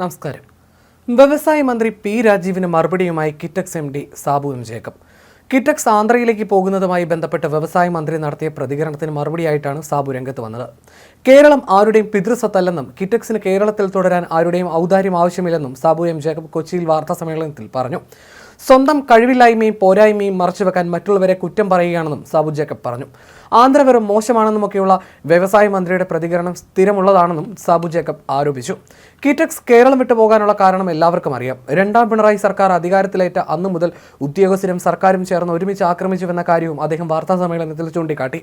നമസ്കാരം. വ്യവസായ മന്ത്രി പി രാജീവിന് മറുപടിയുമായി Kitex M D Sabu M Jacob. Kitex ആന്ധ്രയിലേക്ക് പോകുന്നതുമായി ബന്ധപ്പെട്ട് വ്യവസായ മന്ത്രി നടത്തിയ പ്രതികരണത്തിന് മറുപടിയായിട്ടാണ് സാബു രംഗത്ത് വന്നത്. കേരളം ആരുടെയും പിതൃസ്വത്തല്ലെന്നും കിറ്റക്സിന് കേരളത്തിൽ തുടരാൻ ആരുടെയും ഔദാര്യം ആവശ്യമില്ലെന്നും സാബു എം ജേക്കബ് കൊച്ചിയിൽ വാർത്താ സമ്മേളനത്തിൽ പറഞ്ഞു. സ്വന്തം കഴിവില്ലായ്മയും പോരായ്മയും മറച്ചുവെക്കാൻ മറ്റുള്ളവരെ കുറ്റം പറയുകയാണെന്നും സാബു ജേക്കബ് പറഞ്ഞു. ആന്ധ്ര വെറും മോശമാണെന്നുമൊക്കെയുള്ള വ്യവസായ മന്ത്രിയുടെ പ്രതികരണം സ്ഥിരമുള്ളതാണെന്നും സാബു ജേക്കബ് ആരോപിച്ചു. കിറ്റക്സ് കേരളം വിട്ടു പോകാനുള്ള കാരണം എല്ലാവർക്കും അറിയാം. രണ്ടാം പിണറായി സർക്കാർ അധികാരത്തിലേറ്റ അന്നു മുതൽ ഉദ്യോഗസ്ഥരും സർക്കാരും ചേർന്ന് ഒരുമിച്ച് ആക്രമിച്ചുവെന്ന കാര്യവും അദ്ദേഹം വാർത്താ സമ്മേളനത്തിൽ ചൂണ്ടിക്കാട്ടി.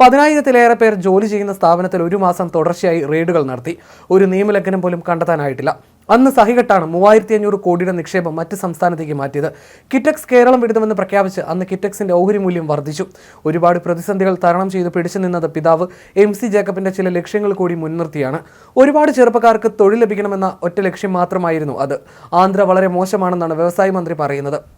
പതിനായിരത്തിലേറെ പേർ ജോലി ചെയ്യുന്ന സ്ഥാപനത്തിൽ ഒരു മാസം തുടർച്ചയായി റെയ്ഡുകൾ നടത്തി. ഒരു നിയമലംഘനം പോലും കണ്ടെത്താനായിട്ടില്ല. അന്ന് സഹികെട്ടാണ് മൂവായിരത്തി അഞ്ഞൂറ് കോടിയുടെ നിക്ഷേപം മറ്റ് സംസ്ഥാനത്തേക്ക് മാറ്റിയത്. കിറ്റക്സ് കേരളം വിടുന്നുവെന്ന് പ്രഖ്യാപിച്ച് അന്ന് കിറ്റക്സിന്റെ ഓഹരി മൂല്യം വർദ്ധിച്ചു. ഒരുപാട് പ്രതിസന്ധികൾ തരണം ചെയ്ത് പിടിച്ചു നിന്നത് പിതാവ് എം സി ജേക്കബിന്റെ ചില ലക്ഷ്യങ്ങൾ കൂടി മുൻനിർത്തിയാണ്. ഒരുപാട് ചെറുപ്പക്കാർക്ക് തൊഴിൽ ലഭിക്കണമെന്ന ഒറ്റ ലക്ഷ്യം മാത്രമായിരുന്നു അത്. ആന്ധ്ര വളരെ മോശമാണെന്നാണ് വ്യവസായ മന്ത്രി പറയുന്നത്.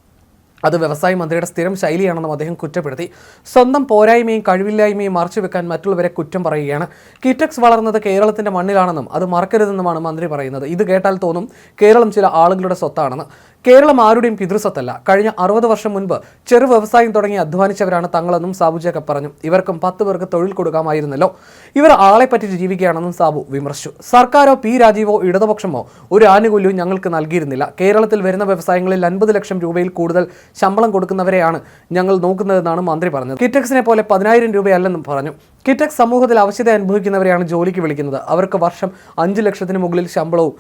അത് വ്യവസായ മന്ത്രിയുടെ സ്ഥിരം ശൈലിയാണെന്നും അദ്ദേഹം കുറ്റപ്പെടുത്തി. സ്വന്തം പോരായ്മയും കഴിവില്ലായ്മയും മറച്ചുവെക്കാൻ മറ്റുള്ളവരെ കുറ്റം പറയുകയാണ്. കിറ്റക്സ് വളർന്നത് കേരളത്തിന്റെ മണ്ണിലാണെന്നും അത് മറക്കരുതെന്നുമാണ് മന്ത്രി പറയുന്നത്. ഇത് കേട്ടാൽ തോന്നും കേരളം ചില ആളുകളുടെ സ്വത്താണെന്ന്. കേരളം ആരുടെയും പിതൃസ്വത്തല്ല. കഴിഞ്ഞ അറുപത് വർഷം മുൻപ് ചെറു വ്യവസായം തുടങ്ങി അധ്വാനിച്ചവരാണ് തങ്ങളെന്നും സാബു ജേക്കബ് പറഞ്ഞു. ഇവർക്കും പത്ത് പേർക്ക് തൊഴിൽ കൊടുക്കാമായിരുന്നല്ലോ. ഇവർ ആളെ പറ്റി ജീവിക്കുകയാണെന്നും സാബു വിമർശിച്ചു. സർക്കാരോ പി രാജീവോ ഇടതുപക്ഷമോ ഒരു ആനുകൂല്യവും ഞങ്ങൾക്ക് നൽകിയിരുന്നില്ല. കേരളത്തിൽ വരുന്ന വ്യവസായങ്ങളിൽ അൻപത് ലക്ഷം രൂപയിൽ കൂടുതൽ ശമ്പളം കൊടുക്കുന്നവരെയാണ് ഞങ്ങൾ നോക്കുന്നതെന്നാണ് മന്ത്രി പറഞ്ഞത്. കിറ്റക്സിനെ പോലെ പതിനായിരം രൂപയല്ലെന്നും പറഞ്ഞു. കിറ്റക്സ് സമൂഹത്തിൽ അവശ്യത അനുഭവിക്കുന്നവരെയാണ് ജോലിക്ക് വിളിക്കുന്നത്. അവർക്ക് വർഷം അഞ്ച് ലക്ഷത്തിന് മുകളിൽ ശമ്പളവും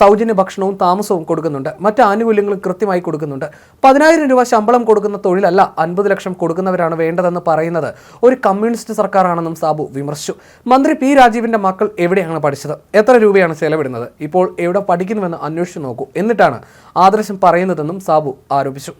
സൗജന്യ ഭക്ഷണവും താമസവും കൊടുക്കുന്നുണ്ട്. മറ്റ് ആനുകൂല്യങ്ങളും കൃത്യമായി കൊടുക്കുന്നുണ്ട്. പതിനായിരം രൂപ ശമ്പളം കൊടുക്കുന്ന തൊഴിലല്ല അൻപത് ലക്ഷം കൊടുക്കുന്നവരാണ് വേണ്ടതെന്ന് പറയുന്നത്. ഒരു കമ്മ്യൂണിസ്റ്റ് സർക്കാരാണെന്നും സാബു വിമർശിച്ചു. മന്ത്രി പി രാജീവിന്റെ മക്കൾ എവിടെയാണ് പഠിച്ചത്? എത്ര രൂപയാണ് ചെലവിടുന്നത്? ഇപ്പോൾ എവിടെ പഠിക്കുന്നുവെന്ന് അന്വേഷിച്ചു നോക്കൂ. എന്നിട്ടാണ് ആദർശം പറയുന്നതെന്നും സാബു ആരോപിച്ചു.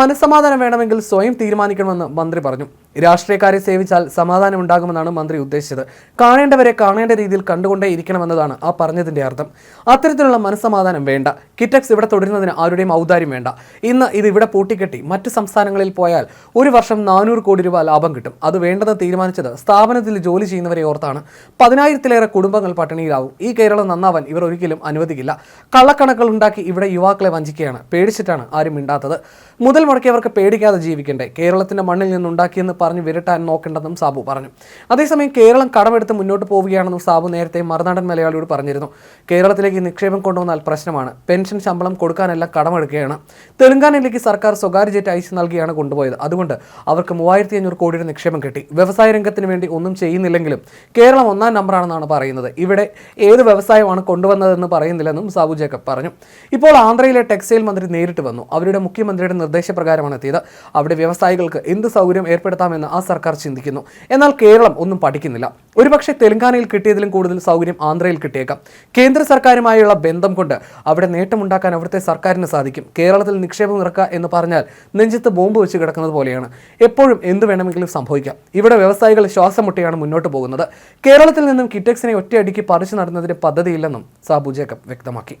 മനസ്സമാധാനം വേണമെങ്കിൽ സ്വയം തീരുമാനിക്കണമെന്ന് മന്ത്രി പറഞ്ഞു. രാഷ്ട്രീയക്കാരെ സേവിച്ചാൽ സമാധാനം ഉണ്ടാകുമെന്നാണ് മന്ത്രി ഉദ്ദേശിച്ചത്. കാണേണ്ടവരെ കാണേണ്ട രീതിയിൽ കണ്ടുകൊണ്ടേ ഇരിക്കണമെന്നതാണ് ആ പറഞ്ഞതിന്റെ അർത്ഥം. അത്തരത്തിലുള്ള മനസ്സമാധാനം വേണ്ട. കിറ്റക്സ് ഇവിടെ തുടരുന്നതിന് ആരുടെയും ഔദാര്യം വേണ്ട. ഇന്ന് ഇത് ഇവിടെ പൂട്ടിക്കെട്ടി മറ്റു സംസ്ഥാനങ്ങളിൽ പോയാൽ ഒരു വർഷം നാനൂറ് കോടി രൂപ ലാഭം കിട്ടും. അത് വേണ്ടെന്ന് തീരുമാനിച്ചത് സ്ഥാപനത്തിൽ ജോലി ചെയ്യുന്നവരെ ഓർത്താണ്. പതിനായിരത്തിലേറെ കുടുംബങ്ങൾ പട്ടിണിയിലാവും. ഈ കേരളം നന്നാവാൻ ഇവർ ഒരിക്കലും അനുവദിക്കില്ല. കള്ളക്കണക്കുകൾ ഉണ്ടാക്കി ഇവിടെ യുവാക്കളെ വഞ്ചിക്കുകയാണ്. പേടിച്ചിട്ടാണ് ആരും മിണ്ടാത്തത്. മുതൽ മുടക്കിയവർക്ക് പേടിക്കാതെ ജീവിക്കണ്ടേ. കേരളത്തിന്റെ മണ്ണിൽ നിന്നുണ്ടാക്കിയെന്ന് പറഞ്ഞ് വിരട്ടാൻ നോക്കേണ്ടെന്നും സാബു പറഞ്ഞു. അതേസമയം കേരളം കടമെടുത്ത് മുന്നോട്ട് പോവുകയാണെന്നും സാബു നേരത്തെ മറുനാടൻ മലയാളിയോട് പറഞ്ഞിരുന്നു. കേരളത്തിലേക്ക് നിക്ഷേപം കൊണ്ടുവന്നാൽ പ്രശ്നമാണ്. പെൻഷൻ ശമ്പളം കൊടുക്കാനല്ല കടമെടുക്കുകയാണ്. തെലങ്കാനയിലേക്ക് സർക്കാർ സ്വകാര്യ ജെറ്റ് അയച്ചു നൽകിയാണ് കൊണ്ടുപോയത്. അതുകൊണ്ട് അവർക്ക് മൂവായിരത്തി അഞ്ഞൂറ് കോടിയുടെ നിക്ഷേപം കിട്ടി. വ്യവസായ രംഗത്തിന് വേണ്ടി ഒന്നും ചെയ്യുന്നില്ലെങ്കിലും കേരളം ഒന്നാം നമ്പറാണെന്നാണ് പറയുന്നത്. ഇവിടെ ഏത് വ്യവസായമാണ് കൊണ്ടുവന്നതെന്ന് പറയുന്നില്ലെന്നും സാബു ജേക്കബ് പറഞ്ഞു. ഇപ്പോൾ ആന്ധ്രയിലെ ടെക്സ്റ്റൈൽ മന്ത്രി നേരിട്ട് വന്നു. അവരുടെ മുഖ്യമന്ത്രിയുടെ നിർദ്ദേശപ്രകാരമാണ് എത്തിയത്. അവിടെ വ്യവസായികൾക്ക് എന്ത് സൗകര്യം ഏർപ്പെടുത്താമെന്ന് ആ സർക്കാർ ചിന്തിക്കുന്നു. എന്നാൽ കേരളം ഒന്നും പഠിക്കുന്നില്ല. ഒരുപക്ഷെ തെലങ്കാനയിൽ കിട്ടിയതിലും കൂടുതൽ സൗകര്യം ആന്ധ്രയിൽ കിട്ടിയേക്കാം. കേന്ദ്ര സർക്കാരുമായുള്ള ബന്ധം കൊണ്ട് അവിടെ നേട്ടമുണ്ടാക്കാൻ അവിടുത്തെ സർക്കാരിന് സാധിക്കും. കേരളത്തിൽ നിക്ഷേപം ഇറക്കുക എന്ന് പറഞ്ഞാൽ നെഞ്ചത്ത് ബോംബ് വെച്ച് കിടക്കുന്നത് പോലെയാണ്. എപ്പോഴും എന്ത് വേണമെങ്കിലും സംഭവിക്കാം. ഇവിടെ വ്യവസായികൾ ശ്വാസം മുട്ടിയാണ് മുന്നോട്ട് പോകുന്നത്. കേരളത്തിൽ നിന്നും കിറ്റക്സിനെ ഒറ്റയടിക്ക് പറിച്ചു നടന്നതിന് പദ്ധതിയില്ലെന്നും സാബു ജേക്കബ് വ്യക്തമാക്കി.